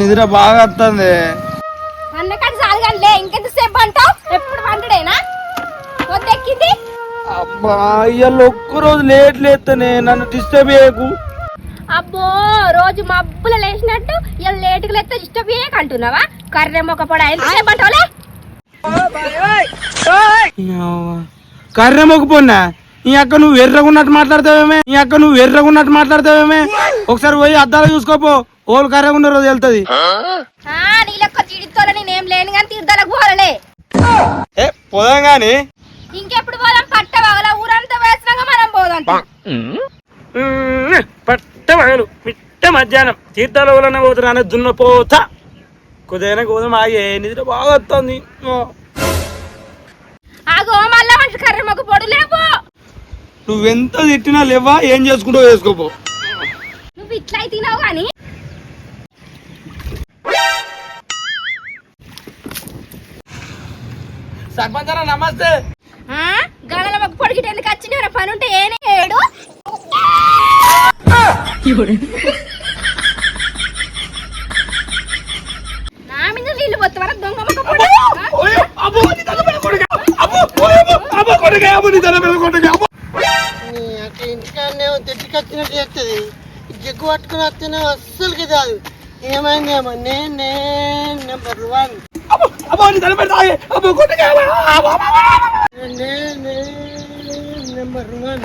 నిద్ర బాగా వస్తుంది. అన్నకాడ సాలుగానిలే ఇంకెంతసేపు అంటావు? ఎప్పుడు వంటడేనా? అబ్బా ఇవాళ ఒక్కరోజు లేట్ లేస్తేనే నన్ను డిస్టర్బ్ చేయకు. అబ్బో రోజు మబ్బుల లేచినట్టు ఇలా లేటుగా లేస్తే ఇష్టం అంటున్నావా కర్రె మొక్క పొడ ఎంతసేపు అంటావులే కర్రె మొక్కుపోన్నా ఈ అక్క నువ్వు ఎర్రగున్నట్టు మాట్లాడతావేమే? ఈ అక్క నువ్వు ఎర్రగున్నట్టు మాట్లాడతావేమే? ఒకసారి పోయి అద్దాలు చూసుకోపో. ఓళ్ళు కర్రెగా ఉన్న రోజు వెళ్తుంది. ఆ, నీ లెక్క తీడితోనే నేనేం లేను కానీ తీర్థాలకు పోలే ఏ పోదాం గాని. ఇంకెప్పుడు పోదాం? పట్ట బాగల ఊరంతా వేసినాక మనం పోదాం. పట్ట మగలు మిట్ట మధ్యాహ్నం. తీర్థాల వలన పోతున్నా దున్నపోత కుదైనా గోధుమ ఆగే నిద్ర బాగా వస్తుంది ఆగో మళ్ళా మనిషి కర్రె మొక్క పొడు లేవు నువ్వెంత తిట్టినా లేవా ఏం చేసుకుంటూ వేసుకోపో. నువ్వు ఇట్లా తినావు కానీ సర్పంచ్ అన్న నమస్తే గడల మొక్క పొడిగిట ఎందుకు వచ్చింది? ఏమైనా పని ఉంటే ఏనే ఏడు? నా మీద నీళ్ళు పోతావరా? దొంగ మొక్క ఇంటికాడనే తెచ్చికొచ్చినట్టు చేస్తుంది జగ్గు పట్టుకుని వస్తేనే అస్సలుకి కాదు ఏమైందేమో? నేనే నెంబర్ వన్. నేనే నెంబర్ వన్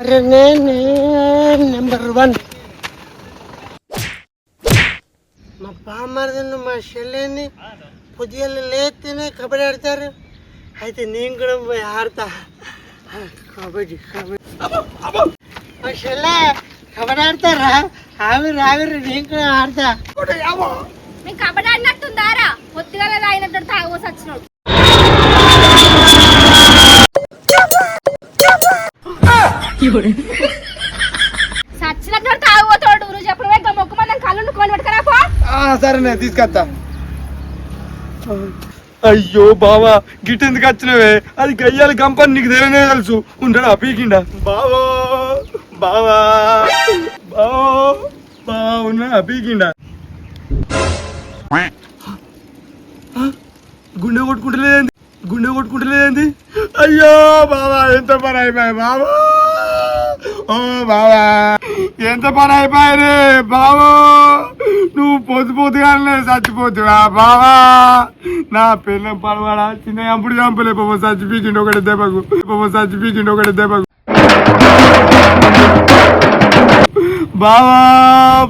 అరే నేనే నెంబర్ వన్ మా బామ్మర్దను మా చెల్లెంది పొద్దుగల లేస్తేనే కబడ్డీ ఆడతారు అయితే నేను కూడా పోయి ఆడతా కబడ్డీ కబడ్డీ మా చెల్లె కబడ్డీ ఆడతారా ఆవిరి ఆవిరి నేను కూడా ఆడతా మీకు కబడ్డీ అన్నట్టుందారా పొత్తిగా తాగినట్టు తాగోసి వచ్చినాడు. సచ్చినట్టు తాగబోతాడు నువ్వు చెప్పడమే ఇంకా మొక్క మనం కళ్ళు కొని పెట్టుకురా సరే నేను తీసుకొస్తా. అయ్యో బావా గిట్ ఎందుకు వచ్చినవే? అది గయ్యాలి కంపెనీ నీకు తెలియనే తెలుసు. ఉండడా పీకిండా. బావా బావా బావా బావా ఉన్నా పీకిండా. గుండె కొట్టుకుంటలేదండి. గుండె కొట్టుకుంటలేదండి. అయ్యో బావా ఎంత పని అయిపోయి బాబా. ఓ బాబా. ఎంత పని అయిపోయాయి బావో నువ్వు పొద్దు పొద్దుగానే చచ్చిపోతువా బావా నా పిల్లం పడవాడా? చిన్న అప్పుడు చంపలే పాప చచ్చిపీకిండి ఒకటి దెబ్బకు. పాప చచ్చిపీకిండి ఒకటి దెబ్బకు. బావా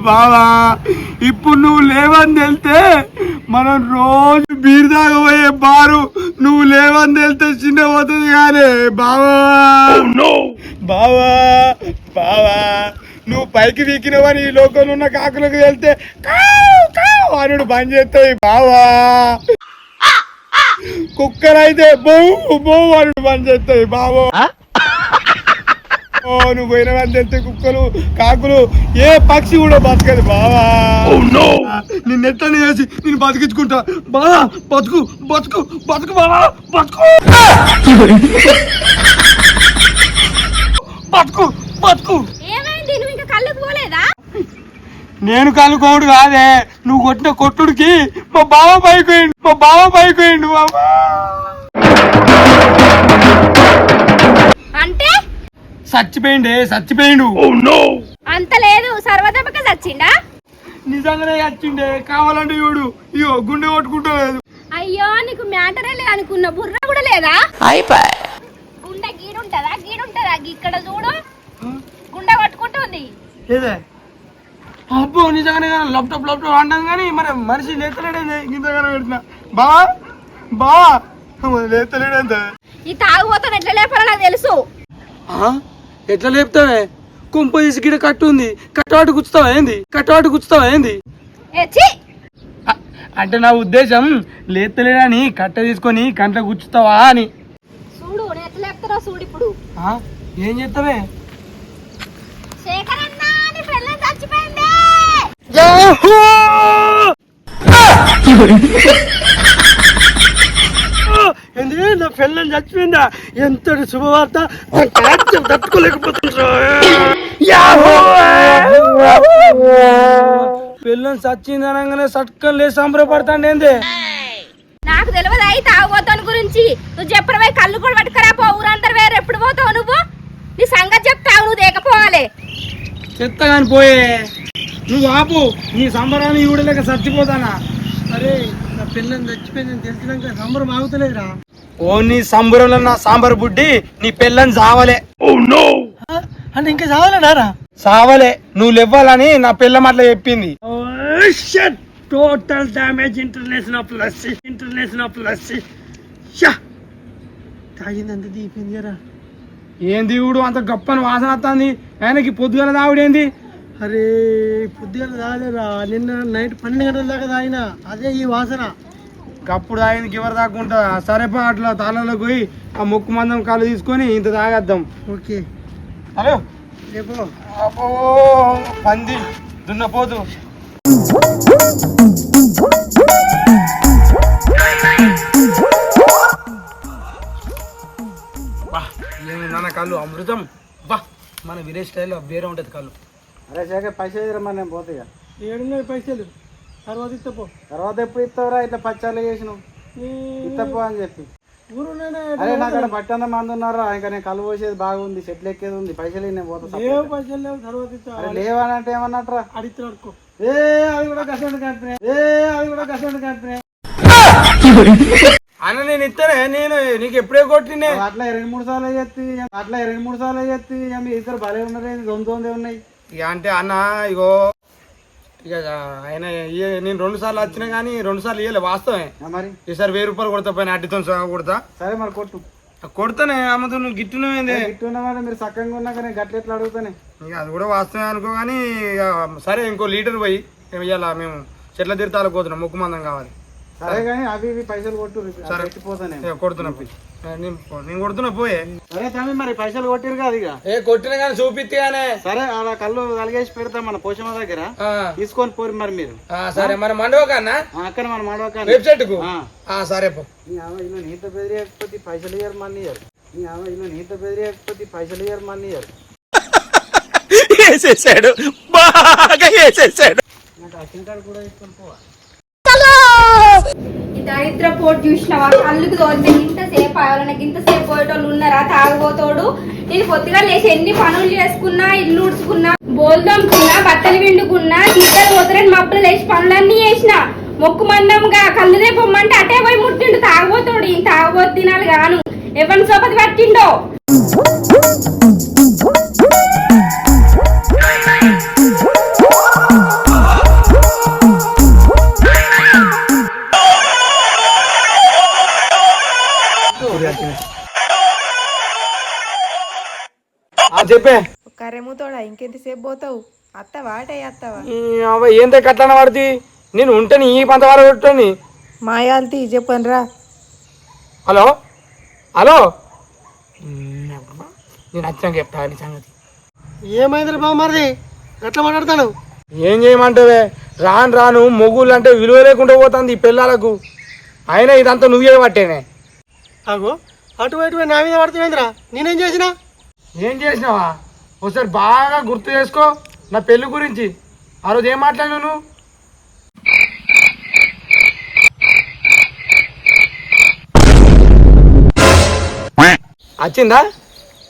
బావా ఇప్పుడు నువ్వు లేవని వెళ్తే మనం రోజు బీర్ తాగబోయే బారు నువ్వు లేవని వెళ్తే చిన్న పోతుంది కానీ బావా. బావా బావా. నువ్వు పైకి వీకినవని ఈ లోకంలో ఉన్న కాకులకు వెళ్తే కావు కావు అనుడు బంద్ చేస్తాయి బావా. కుక్కరైతే బొవ్వు బొవ్వు అనుడు బంద్ చేస్తాయి బావో. ఓ నువ్వు పోయినవని తెలితే కుక్కలు కాకులు ఏ పక్షి కూడా బతకదు బావా. నిన్ను ఎట్లని చేసి నేను బతికించుకుంటా? బావా బతుకు బతుకు బతుకు బావా బతుకు. బతుకు బతుకు. ఏమైంది? నువ్వు ఇంకా కళ్ళకు పోలేదా? నేను కనుకోడు కాదే. నువ్వు కొట్టిన కొట్టుడికి మా బావ పైపోయిండు మా బావ పైపోయిండు బావా. అంటే చచ్చిపోయిండే చచ్చిపోయిండు. అంత లేదు సర్వదపక చచ్చిండా? నిజంగానే చచ్చిండే కావాలంటే చూడు. ఇగో గుండె కొట్టుకుంటలేదు. అయ్యో నీకు మ్యాటరే లేదు అనుకున్న బుర్ర కూడా లేదా? గుండె గీడుంటదా గీడుంటదా? ఇక్కడ చూడు. గుండె కొట్టుకుంటుంది. ఏదే? అబ్బో నిజంగానే ల్యాప్టాప్ ల్యాప్టాప్ అంటాం కానీ మన మనిషి లేతలేడే ఇంతగానే పెడుతున్నా. బావా? బావా? లేతలేడంత. ఈ తాగుబోతాను ఎట్లా లేపాలో నాకు తెలుసు. ఎట్లా లేపుతావే? కుంప తీసి గిడ కట్టు ఉంది కట్టవాటు గుచ్చుతావా ఏంది? కట్టవాటు గుచ్చుతావా ఏంది? అంటే నా ఉద్దేశం లేతలేడని కట్ట తీసుకొని కంట గుచ్చుతావా అని. చూడు ఎట్లా చూడు ఇప్పుడు? ఏం చేస్తావే? చచ్చిపోయింది! ఏంది నా పిల్లలు చచ్చిపోయిందా? ఎంత శుభవార్త? తట్టుకోలేకపోతున్నా పిల్లని సచ్చింది అనగానే సట్కం లేదు సంబరపడతాండి ఏంది? నాకు తెలియదు అయి తాగుబోతాను గురించి. నువ్వు చెప్పడమే కళ్ళు కూడా పట్టుకురా పో. ఊరందరు వేరే ఎప్పుడు పోతావు నువ్వు? నీ సంగతి చెప్తావు నువ్వు దేకపోవాలి. చెత్త కాని పోయే. నువ్వు ఆపు. నీ సంబరాన్ని ఈవిడలేక చచ్చిపోతానా? అరే నా పిల్లని చచ్చిపోయిందని తెలిసినాక సంబరం ఆగుతలేదురా. ఓ నీ సంబరంలో నా సాంబార్ బుడ్డి నీ పిల్లని సావలే ఆ, అంటే ఇంకా చావాలన్నారా సావలే నువ్వు లేవ్వాలని నా పిల్ల మాటలు చెప్పింది. Total damage international plus international plus తాగిందంత దీపింది కదా. ఏంది అంత గొప్పని వాసన వస్తుంది ఆయనకి పొద్దుగల దావిడేంది అరే పొద్దుగా తాగలేరా నిన్న నైట్ పన్నెండు గంటల దాకా తాగిన. అదే ఈ వాసన. గప్పుడు తాగింది ఎవరు దాక్కుంటా సరేపా అట్లా తాళాలకు పోయి ఆ ముక్కు మందం కాళ్ళు తీసుకొని ఇంత తాగేద్దాం. ఓకే. హలో? రేపు అబ్బో పంది దున్నపోతు నాన్న కళ్ళు? అమృతం. బా మన విలేజ్ స్టైల్లో వేరే ఉంటుంది కళ్ళు. అరే శేఖర్ పైసలు మరి నేను పోతే ఇక. ఏడున్నాయి పైసలు. తర్వాత ఇస్తపో తర్వాత ఎప్పుడు ఇస్తావురా? ఇట్లా పచ్చాలు చేసినావు. ఇస్తపో అని చెప్పి. అరే నాకు అక్కడ పట్టంత మంది ఉన్నారా ఇంకా నేను కళ్ళు పోసేది బాగుంది చెట్లు ఎక్కేది ఉంది. పైసలు నేను పోతా సపరేట్. పైసలు లేవు. తర్వాత ఇస్తా. అరే లేవనంటే ఏమన్నట్రా? అడిగితే అడుకో ఏ అది కూడా కష్టం కంపెనీ ఏ అది కూడా కష్టం కంపెనీ అన్న నేను ఇస్తానే నేను నీకు ఎప్పుడే కొట్టినే అట్లా రెండు మూడు సార్లు చెత్తి. అట్లా రెండు మూడు సార్లు మీ ఇద్దరు భలే ఉన్నారు దొంగ దొందే ఉన్నాయి ఇక అంటే అన్న ఇగో ఇక ఆయన నేను రెండు సార్లు వచ్చినా కానీ రెండు సార్లు ఇవ్వలే వాస్తవమే. మరి? ఈసారి వెయ్యి రూపాయలు కొడతా పైన అడ్డితో సహా కొడతా. సరే మరి కొట్టు. కొడతానే అమ్మతో నువ్వు గిట్టునేంది ఇట్టు ఉన్నవాడు మీరు చక్కగా ఉన్నాక నేను గట్ల ఎట్లా అడుగుతానే? ఇక అది కూడా వాస్తవమే అనుకో కానీ సరే ఇంకో లీటర్ పోయి ఇవాళ మేము చెట్ల తీర్థాలకు పోతున్నాం ముక్కు మందం కావాలి. సరే కానీ అవి ఇవి పైసలు కొట్టు సరే. ఎత్తిపోతానే ఇక కొడుతున్నా పోయి నేను నేను కొడుతున్నా పోయే. సరే తమ్మి మరి పైసలు కొట్టిరు కాదు ఇక. ఏ కొట్టిన కానీ చూపిస్తానే సరే అలా కళ్ళు కలిగేసి పెడతాం మన పోషమ్మ దగ్గర. తీసుకొని పోరు మరి మీరు. సరే మరి మండవ కన్నా ఆ, అక్కడ మన మాడవకాలి వెబ్సైట్కు సరే పో. ఇల్లు నీత బెదిరియకపోతే పైసలు ఇయ్యరు మళ్ళీ ఇయ్యరు. ఇల్లు నీత బెదిరియకపోతే పైసలు ఇయ్యరు మళ్ళీ ఇయ్యరు. వేసేసాడు బాగా వేసేసాడు నాకు అచ్చిన కాడ కూడా తీసుకొని పోవా. ఈ దరిద్ర పోటు చూసినావా కళ్ళుకి తోలితే ఇంతసేపు ఎవరైనా ఇంతసేపు పోయేటోళ్ళు ఉన్నారా? తాగబోతోడు. నేను పొద్దుగా లేచి ఎన్ని పనులు చేసుకున్నా ఇల్లు ఉడుచుకున్నా బోల్దమ్ముకున్నా బట్టలు విండుకున్నా ఇద్దరు పోతారని మబ్బులు లేచి పనులన్నీ చేసిన. మొక్కు మందంగా కళ్ళునే పొమ్మంటే అటే పోయి ముట్టిండు. తాగబోతోడు ఈ తాగబోతు తినాలి గాను. ఎవరిని సోపతి పట్టిండో? చెప్పే. కరెముతోడా ఇంకెంతసేపు పోతావు? అత్తవా అటే అత్తవా? అవ్వ ఏంత కట్లన నేను ఉంటని ఈ పంత వారు కొట్టని మాయాల్తి చెప్పనరా హలో? హలో? నేను వచ్చినాక చెప్తా నీ సంగతి. ఏమైందిరా బావ మరిది? ఎట్లా మాట్లాడతాను? ఏం చేయమంటావే? రాను రాను మొగుళ్ళు అంటే విలువ లేకుండా పోతుంది ఈ పిల్లలకు అయినా ఇదంతా నువ్వే పట్టేనే. ఆగు అటు ఇటు నా మీద పడుతుందిరా నేనేం చేసినా? ఏం చేసినావా? ఒకసారి బాగా గుర్తు చేసుకో నా పెళ్ళి గురించి. ఆ రోజు ఏం మాట్లాడినావు నువ్వు? వచ్చిందా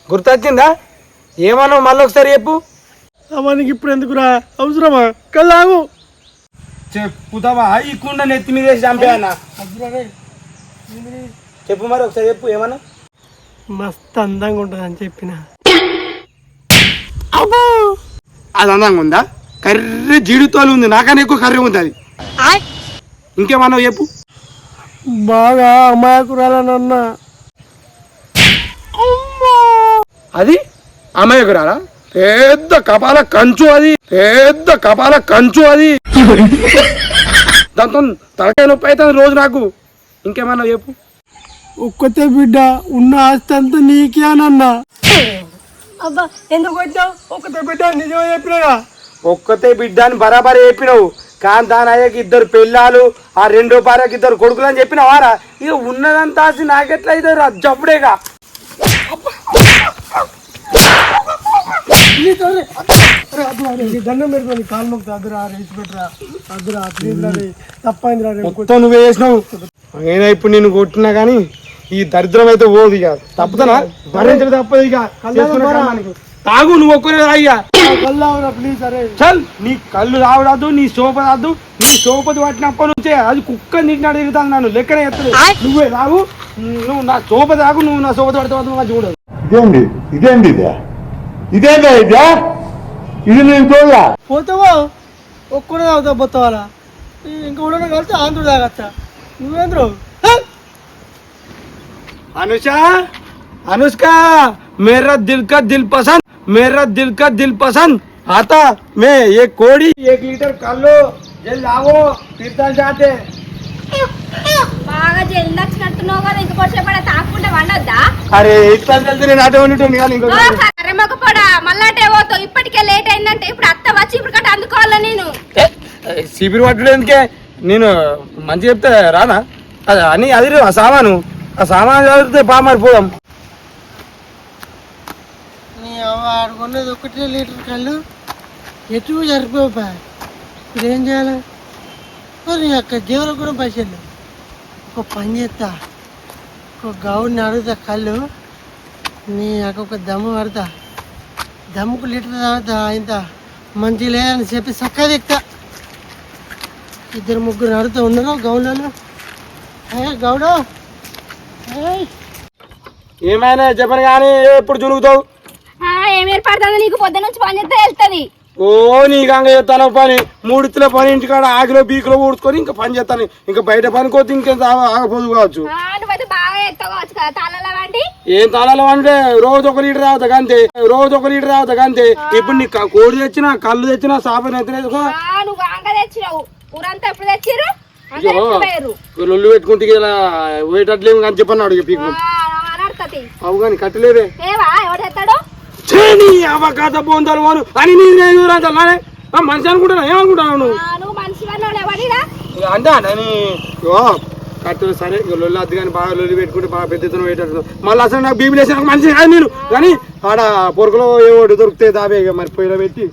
గుర్తు వచ్చిందా ఏమన్నావు మళ్ళీ ఒకసారి చెప్పు. అమ్మానికి ఇప్పుడు ఎందుకురా? అవసరమా? కల్లాగు. చెప్పుతావా ఈ కుండ నెత్తి మీద వేసి చంపేయన్నా చెప్పు మరి ఒకసారి చెప్పు ఏమన్నా మస్తు అందంగా ఉంటుంది అని చెప్పిన. అది అందంగా ఉందా? కర్రీ జీడితోలు ఉంది. నాకన్నా ఎక్కువ కర్రీ ఉంది అది. ఇంకేమన్నా చెప్పు. బాగా అమాయకురాలనన్నా అది? అమాయకురాలా? పెద్ద కపాల కంచు అది. పెద్ద కపాల కంచు అది. దాంతో తలకాయ నొప్పి అవుతుంది రోజు నాకు. ఇంకేమన్నా చెప్పు. ఒక్కతే బిడ్డ ఉన్న ఆస్తి అంతా నీకే అనన్నా అబ్బా ఎందుకు వచ్చావు? ఒక్కతే బిడ్డ నిజమే చెప్పినగా. ఒక్కతే బిడ్డ అని బరాబర్ చెప్పినావు. కానీ దాని అయ్యాక ఇద్దరు పెళ్ళాలు ఆ రెండో భార్యకి ఇద్దరు కొడుకులు అని చెప్పినావారా? ఇక ఉన్నదంతా నాకెట్లా జప్పుడేగా నీ దండం పెడుతుంది నీ కాలు మొక్కు అద్దరా రేసి పెట్టరా. అద్దరా ప్లీజ్ రా రే. తప్పైందిరా రే మొత్తం నువ్వే చేసినావు. నేనే ఇప్పుడు నిన్ను కొట్టినా కానీ ఈ దరిద్రం అయితే పోదు ఇక. తప్పుతానా? భరించడం తప్పదు ఇక. తాగు నువ్వు ఒక్కరే కల్లావురా ప్లీజ్ అరే. చల్. నీ కళ్ళు రావడాదు నీ సోప రాదు నీ సోపది పట్టినప్పటి నుంచే అది కుక్క నీటినాడు తిరుగుతాను నన్ను. లెక్కనే ఎత్తదు నువ్వే రావు. నువ్వు నా సోప తాగు నువ్వు నా సోపతి పడితే చూడదు. ఇదేంది ఇదేంది ఇదే? ఇదేందా ఇదే? ఇది నేను చూడలా? పోతావా? ఒక్కడే తాగుతావు పోతావాలా ఇంకా కూడా కలిసి ఆంధ్రుడు తాగచ్చా నువ్వేంద్రు? अनुषा अनुष्का मेरा दिल का दिल पसंद मेरा दिल का दिल पसंद आता मैं एक कोड़ी एक लीटर कर लो जल लाओ कीर्तन जाते బాగా జల్ది వచ్చినట్టున్నావు కదా ఇంక కొద్దిసేపు తాకుండా వండొద్దా అరే ఇట్లా వెళ్తే నేను అటే ఉండి కానీ ఇంకో కర్రమ్మక పోడా మళ్ళా అటే పోతావు ఇప్పటికే లేట్ అయిందంటే ఇప్పుడు అత్త వచ్చి ఇప్పుడు కట్ట అందుకోవాలా నేను సిబిరి పట్టుడు ఎందుకే నేను మంచి చెప్తే రానా అది అని అది రే, ఆ సామాను ఆ సామాను చదివితే బాగా పోదాం. నీ అవ్వ ఆడుకున్నది ఒకటే లీటర్ కళ్ళు. ఎటు సరిపోపా ఇప్పుడు ఏం చేయాలి? నీ అక్క జీవులకు కూడా పైసలు ఒక పని చేస్తా. ఒక గౌడిని అడుగుతా కళ్ళు. నీ అక్క ఒక దమ్ము పడతా. దమ్ముకు లీటర్ తాగుతా ఇంత మంచి లేదని చెప్పి చక్కగా దిక్తా ఇద్దరు ముగ్గురు అడుగుతా ఉన్నారు గౌన్లలో ఏ గౌడ? ఏమైనా చెప్పను కానీ ఎప్పుడు చులుగుతావు ఆ, ఏం ఏర్పడుతుందో నీకు పొద్దు నుంచి పని చేస్తే వెళ్తుంది ఓ నీ గంగ చేస్తాను పని. మూడిత్తుల పని ఇంటికాడ ఆకిలో బీకిలో ఊడ్చుకొని ఇంకా పని చేస్తాను. ఇంకా బయట పని కోతి ఇంకెంత ఆగ- ఆగపోదు కావచ్చు. ఏం తాళాలు అంటే రోజు ఒక లీటర్ తాగుతా అంతే. రోజు ఒక లీటర్ తాగుతా అంతే. ఇప్పుడు నీ క- కోడి తెచ్చినా కళ్ళు తెచ్చినా సాపని తెచ్చినావు. ఊరంతా ఎప్పుడు తెచ్చిర్రు? లొల్లు పెట్టుకుంటే ఇలా పోయేటట్లేము కానీ చెప్పన్నాడు ఇక పీకు అవు కానీ కట్టలేదే. ఏవా? చేని అవకాశ పొందాలి వారు అని నీ నేను రాజాలనే మనిషి అనుకుంటున్నా ఏమనుకుంటున్నావు నువ్వు? అంటే ఓ కట్టలు సరే ఇక లొల్లి అద్దు కానీ బాగా లొల్లి పెట్టుకుంటే బాగా పెద్ద ఎత్తున పెట్టారు మళ్ళీ అసలు నాకు బీబీ లేసి నాకు మనిషి కాదు నేను. కానీ ఆడ పొరకలో ఏవోటి దొరికితే దాబే ఇక మరి పొయ్యిలో పెట్టి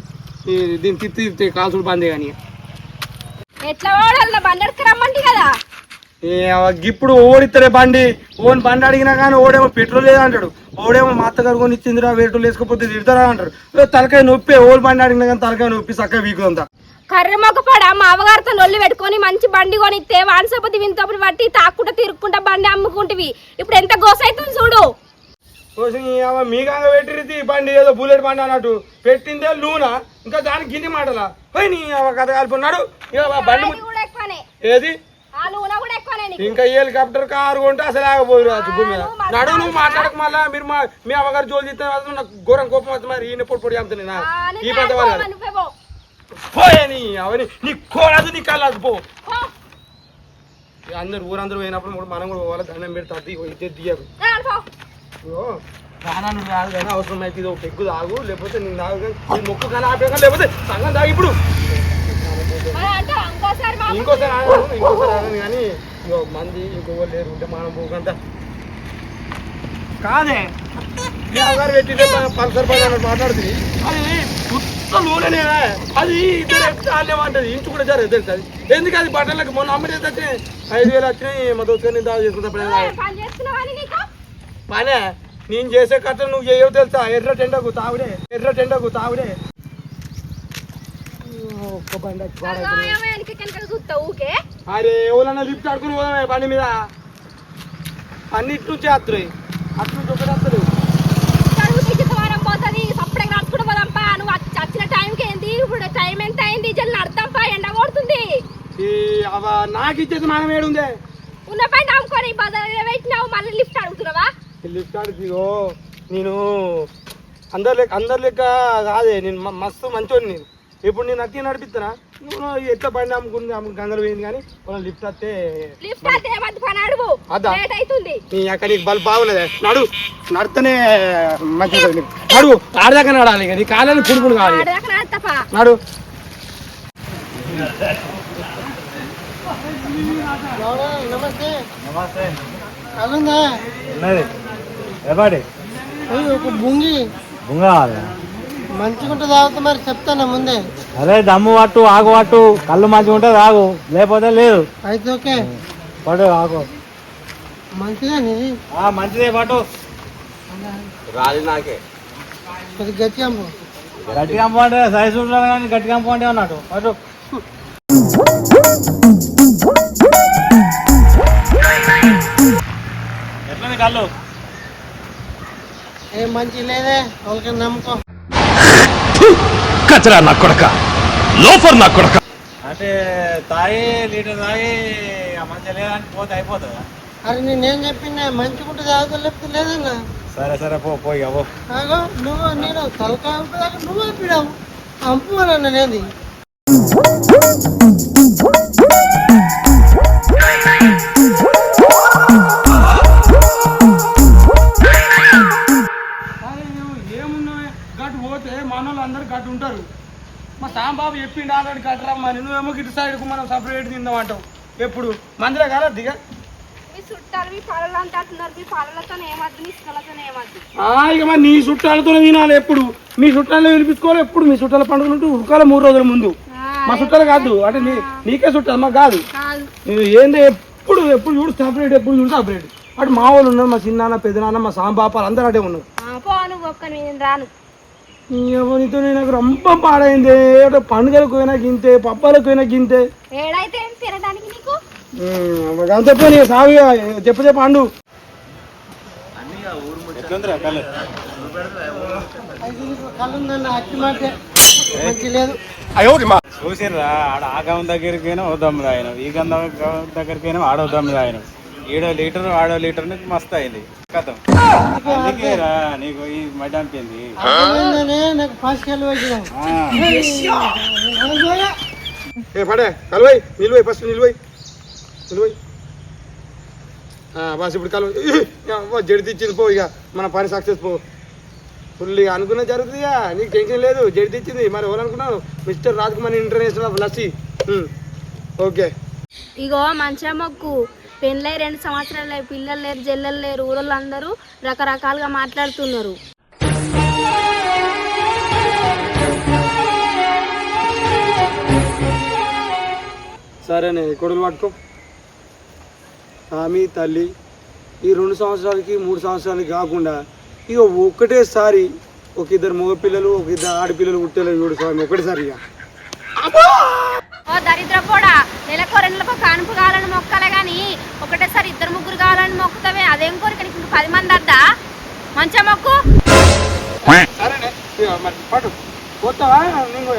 దీన్ని తిత్తి కాల్చుడు బందే కానీ ఎట్లా వాడాలి? బండెడకి రమ్మంటి కదా. ఏ ఇప్పుడు ఓడిస్తారే బండి. ఓన్ బండి అడిగినా కానీ ఓడేమో పెట్రోల్ లేదా అంటాడు. ఓడేమో మా అత్తగారు కొని ఇచ్చిందిరా పెట్రోల్ వేసుకోకపోతే తిడతారా అంటారు తలకాయ నొప్పి ఓల్ బండి అడిగినా కానీ తలకాయ నొప్పి చక్కగా వీకుదంతా కర్రె మొక్కపాడ మా అవ్వగారితో నొల్లి పెట్టుకొని మంచి బండి కొనిస్తే వానసపతి వింతపడి పట్టి తాక్కుంటా తిరుక్కుంటా బండి అమ్ముకుంటివి. ఇప్పుడు ఎంత గోస అవుతుంది చూడు. మీకంగా పెట్టిరిది బండి ఏదో బుల్లెట్ బండి అన్నట్టు. పెట్టిందే లూనా? ఇంకా దానికి గిన్ని మాటలా? పోయి నీ కథ ఆ బండి ఏది? నూనె ఇంకా హెలికాప్టర్ కారు కొంటే అసలు ఆగపోయి రాజు భూమి నడు నువ్వు మాట్లాడక మళ్ళా. మీరు మా మీ అమ్మగారు జోలు తీస్తే మాత్రం నాకు ఘోరం కోపం వస్తుంది. మరి ఈయన పొడి పొడి చంపుతుంది నా. ఆ, నీ ఈ పెద్ద కాదు, వాళ్ళు నువ్వే పో. పోయే నీ అవని. నీ కోరాదు నీ కళ్ళదు పో. అందరు ఊరందరూ పోయినప్పుడు మనం కూడా పోవాలి? దండం పెడితే దియ్యకు రా, పో. ఇగో, రానా నువ్వు రాదు కానీ అవసరం అయితే ఇది ఒక పెగ్గు తాగు లేకపోతే నేను తాగు కానీ మొక్కు కానీ ఆపేగా లేకపోతే సంగం తాగు ఇప్పుడు. ఇంకోసారి ఇంకోసారి ఆగను, ఇంకోసారి ఆగను కానీ ఇగో మంది ఇంకో లేరు ఉంటే మనం పోకంత. కాదే పెట్టింటే పల్సర్ అన్నట్టు మాట్లాడుతుంది. అది మొత్తం నూనెనే అది ఇద్దరు ఇంచు కూడా జరగదు తెలుసు అది? ఎందుకు అది బట్టలకు మొన్న అమ్మడి వచ్చినాయి ఐదు వేలు వచ్చినాయి మా దోచుకొని చేసుకుంటా పని పనే నేను చేసే కథ నువ్వు చేయవు తెలుసా? ఎర్ర టెండకు తావుడే ఎర్ర టెండకు తావుడే. ఒక్క బండి అరే ఎవరన్నా లిఫ్ట్ ఆడుకుని పోదామే బండి మీద. అన్నిటి నుంచి వస్తున్నాయి అటు నుంచి ఒకటి వస్తలేదు చదువు తీసి వారం పోతుంది సప్పుడే నడుచుకుంటూ పోదాంపా? నువ్వు వచ్చి- వచ్చిన టైంకి ఏంది? ఇప్పుడు టైం ఎంత అయింది? జల్లి నడతాంపా ఎండ కొడుతుంది. ఈ అవ నాకు ఇచ్చేది మనం ఏడుందే ఉన్న పైన నమ్ముకొని బజార్ పెట్టినావు మళ్ళీ లిఫ్ట్ అడుగుతున్నావా లిఫ్ట్ ఓ నేను అందరు లెక్క అందరు లెక్క కాదే నేను మస్తు మంచోని నేను. ఇప్పుడు నేను అట్టి నడిపిస్తానా నువ్వు ఎట్లా బండి అమ్ముకుంది అమ్ము పోయింది కానీ మనం లిఫ్ట్ వస్తే నీ అక్క నీకు బల్ బాగున్నదే నడు. నడితేనే మంచిది. నడు. ఆడదాకా నడాలి ఇక. నీ కాళ్ళని పుడుకుని కావాలి నడు. నమస్తే. ఉన్నది. ఎవడి? ఒక బుంగి. బుంగ కావాలా మంచిగుంటే తాగుతా మరి చెప్తాను ముందే. అరే దమ్ము పట్టు ఆగు పట్టు కళ్ళు మంచిగా ఉంటే ఆగు లేకపోతే లేదు. అయితే ఓకే. పడు ఆగు మంచిదని ఆ, మంచిదే పట్టు. కొద్దిగా గట్టి అమ్ము. గట్టిగా అమ్ము అంటే సైజు కానీ గట్టిగా అంటే అన్నట్టు. పట్టు. ఎట్లుంది కళ్ళు? ఏం మంచి లేదే వాళ్ళకి నమ్మకం. కచరా నా కొడక లోఫర్ నా కొడక. అంటే తాగి లీటర్ తాగి ఆ మంచిగా లేదని పోతే అయిపోతుందా? అరే నేనేం చెప్పినా మంచిగుంటే తాగుతా లేకపోతే లేదన్నా. సరే సరే పో పోయి అవ్వ ఆగో నువ్వు నేను తలకాయ దాకా నువ్వు అప్పిడావు అంపు అని అనేది అరే మా సాంబాబు చెప్పిండు ఆల్రెడీ గట్టు రమ్మని నువ్వేమో ఇటు సైడ్కు మనం సపరేట్ తిందాం అంటావు. ఎప్పుడు? మందిరా కదా దిగా? ఇక మరి నీ చుట్టాలతో తినాలి ఎప్పుడు? మీ చుట్టాలు పిలిపించుకోవాలి ఎప్పుడు? మీ చుట్టాల పండుగలు ఉంటూ ఉరకాల మూడు రోజుల ముందు. మా చుట్టాలు కాదు. అంటే నీ నీకే చుట్టాలు మాకు కాదు. ఏంది ఎప్పుడు ఎప్పుడు చూడు సపరేట్ ఎప్పుడు చూడు సపరేట్ అటు మా వాళ్ళు ఉన్నారు మా చిన్నాన్న పెద్దనాన్న మా సాంబాపాలు అందరూ అటే ఉన్నారు. నీ ఎవరితో నాకు రొంప పాడైంది. ఏదో పండుగలకు పోయినా గింతే పప్పాలకు పోయినా గింతే. ఏడైతే తినడానికి నీకు? అంత పోనీ సాగు చెప్పు చెప్పు అండు చూసిర్రా ఆడ ఆ గవం దగ్గరికైనా దమ్ము తాగినాం ఈ గంధం దగ్గరికైనా ఆడో దమ్ము ఈడో లీటర్ ఆడో లీటర్ నీకు మస్తు అయింది. కథం. నీకు ఈ మడ్డ అనిపింది. అర్థమైందనే నాకు ఫస్ట్ కళ్ళు వచ్చినావు ఏ పడే కలువై నిలువై ఫస్ట్ నిలువై. నిలువై. బస్ ఇప్పుడు కలువ జడి తెచ్చింది పో ఇక. మన పని సక్సెస్ పో. ఫుల్ ఇక అనుకున్న జరుగుతుందిగా. నీకు టెన్షన్ లేదు జడి తెచ్చింది. మరి ఎవరు అనుకున్నావు mister Raj Kumar international of lassi. Okay. ఇగో మంచిగా మొక్కు పెళ్ళై రెండు సంవత్సరాలు లేరు పిల్లలు లేరు జల్లలు లేరు ఊరోళ్ళు అందరూ రకరకాలుగా మాట్లాడుతున్నారు. సరేనే కొడుకులు పట్టుకో. ఆమె తల్లి ఈ రెండు సంవత్సరాలకి మూడు సంవత్సరాలకి కాకుండా ఇక ఒకటేసారి ఒక ఇద్దరు మగ పిల్లలు ఒక ఇద్దరు ఆడపిల్లలు పుట్టేలా చూడు స్వామి ఒకటేసారి ఇక ఓ దరిద్ర పోడా నెలకు రెండు నెలలకు కానుపు కావాలని మొక్కలే కానీ ఒకటేసారి ఇద్దరు ముగ్గురు కావాలని మొక్కుతావే అదేం కోరిక నీకు? ఇంక పది మంది అద్దా మంచిగా మొక్కు. సరేనే. ఇక మరి పట్టు. పోతావా? నేను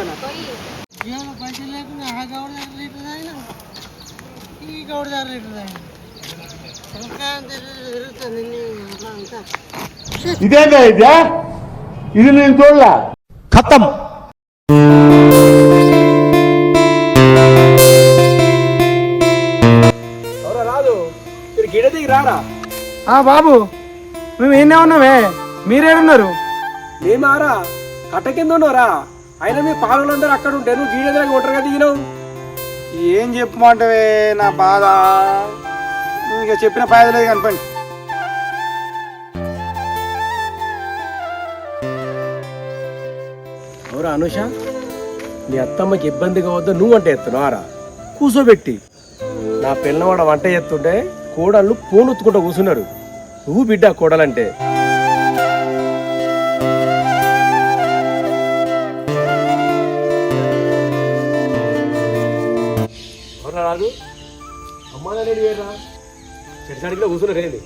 రారా? బాబు మేము ఏనే ఉన్నామే. మీరేడున్నారు? మేమారా? కట్ట కింద ఉన్నారా? అయినా మీ పాలనందరూ అక్కడ ఉంటే నువ్వు గీడ దగ్గర ఒంటరిగా దిగినావు ఏం చెప్పమంటవే నా బాధ? ఇంకా చెప్పిన ఫాయిదా కనపండి ఎవరా అనుష నీ అత్తమ్మకి ఇబ్బంది కావద్దు నువ్వు వంట ఎత్తున్నారా కూర్చోబెట్టి నా పిల్లవాడ వంట ఎత్తుంటే కోడళ్ళు పోనొత్తుకుంటూ కూర్చున్నారు. నువ్వు బిడ్డ కోడలంటే. ఎవరా రాదు అమ్మాయి లేడు వేరా చెట్టు సడికిలో కూర్చున్నారేంది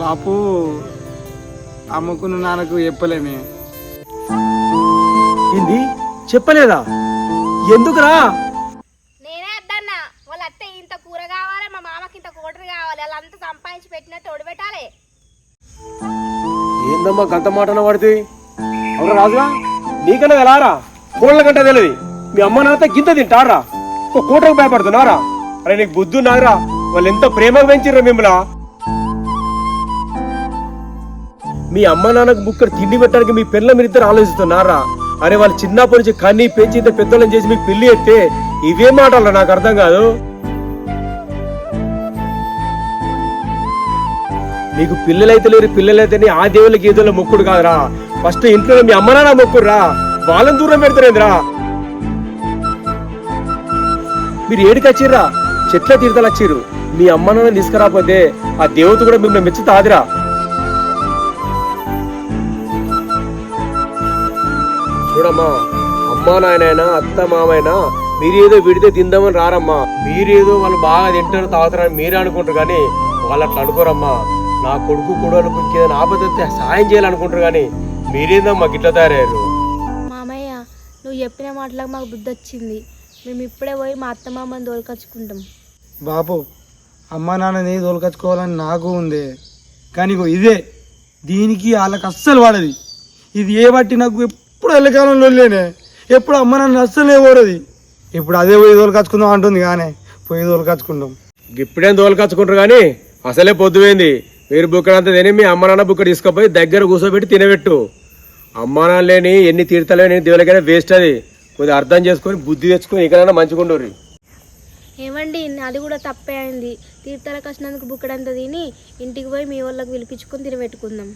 బాపు అమ్మకును నాన్నకు చెప్పలేమే. ఏంది? చెప్పలేదా? ఎందుకురా? ఏందమ్మా గంత మాటన పడితే అవునా రాజుగా నీకన్నా వెళ్ళారా కోళ్ళ గంట తెలియదు మీ అమ్మ నాన్న గింత తింటారా ఒక కూటకు భయపడుతున్నారా? అరే నీకు బుద్ధి ఉన్నారా వాళ్ళు ఎంత ప్రేమగా పెంచిర్రా మిమ్మల్ని? మీ అమ్మ నాన్నకు ముక్కడు తిండి పెట్టడానికి మీ పిల్లలు మీరు ఇద్దరు ఆలోచిస్తున్నారా? అరే వాళ్ళు చిన్నప్పటి నుంచి కన్నీ పెంచి ఇంత పెద్దలను చేసి మీకు పెళ్ళి ఎత్తే ఇవే మాటలు నాకు అర్థం కాదు. మీకు పిల్లలైతే లేరు పిల్లలైతేనే ఆ దేవుళ్ళకి గీతల మొక్కుడు కాదురా. ఫస్ట్ ఇంట్లో మీ అమ్మ నాన్న మొక్కుడురా. వాళ్ళని దూరం పెడతారేంద్రా. మీరు ఏడికి వచ్చిర్రా? చెట్ల తీర్థాలు వచ్చిర్రు. మీ అమ్మ నాన్న తీసుకురాకపోతే ఆ దేవత కూడా మిమ్మల్ని మెచ్చుతాదిరా చూడమ్మా అమ్మా నాయనైనా అత్త మామైనా మీరేదో విడితే తిందామని రారమ్మా. మీరేదో వాళ్ళు బాగా తింటారు తాగుతారని మీరే అనుకుంటారు కానీ వాళ్ళు అట్లా అనుకోరమ్మా. నా కొడుకు కొడుకు కింద ఆపదొస్తే సాయం చేయాలనుకుంటారు కానీ మీరేందమ్మా గిట్ల తయారయ్యారు. మామయ్య నువ్వు చెప్పిన మాటలకు మాకు బుద్ధి వచ్చింది మేము ఇప్పుడే పోయి మా అత్త మామని తోలుకొచ్చుకుంటాం. బాపు అమ్మ నాన్నని తోలుకొచ్చుకోవాలని నాకు ఉంది. కానీ ఇగో ఇదే దీనికి వాళ్ళకి అస్సలు వాడది. ఇది ఏ బట్టి నాకు ఎప్పుడు ఎల్లకాలంలో లేనే ఎప్పుడు అమ్మ నాన్న అస్సలే ఓడది ఇప్పుడు అదే పోయి తోలుకొచ్చుకుందాం అంటుంది కానీ పోయి తోలుకొచ్చుకుందాం ఇప్పుడేం తోలుకొచ్చుకుంటారు కానీ అసలే పొద్దుపోయింది మీరు బుక్కడంతా తిని మీ అమ్మ నాన్న బుక్క తీసుకుపోయి దగ్గర కూర్చోబెట్టి తినబెట్టు. అమ్మ నాన్న లేని ఎన్ని తీర్థలేని దేవులకైనా వేస్ట్ అది. కొద్దిగా అర్థం చేసుకొని బుద్ధి తెచ్చుకొని ఇకనైనా మంచిగుండరు ఏమండి అది కూడా తప్పే అయింది. తీర్థాలకు వచ్చినందుకు బుక్కడంతా తిని ఇంటికి పోయి మీ వాళ్ళకి పిలిపించుకొని తినబెట్టుకుందాం.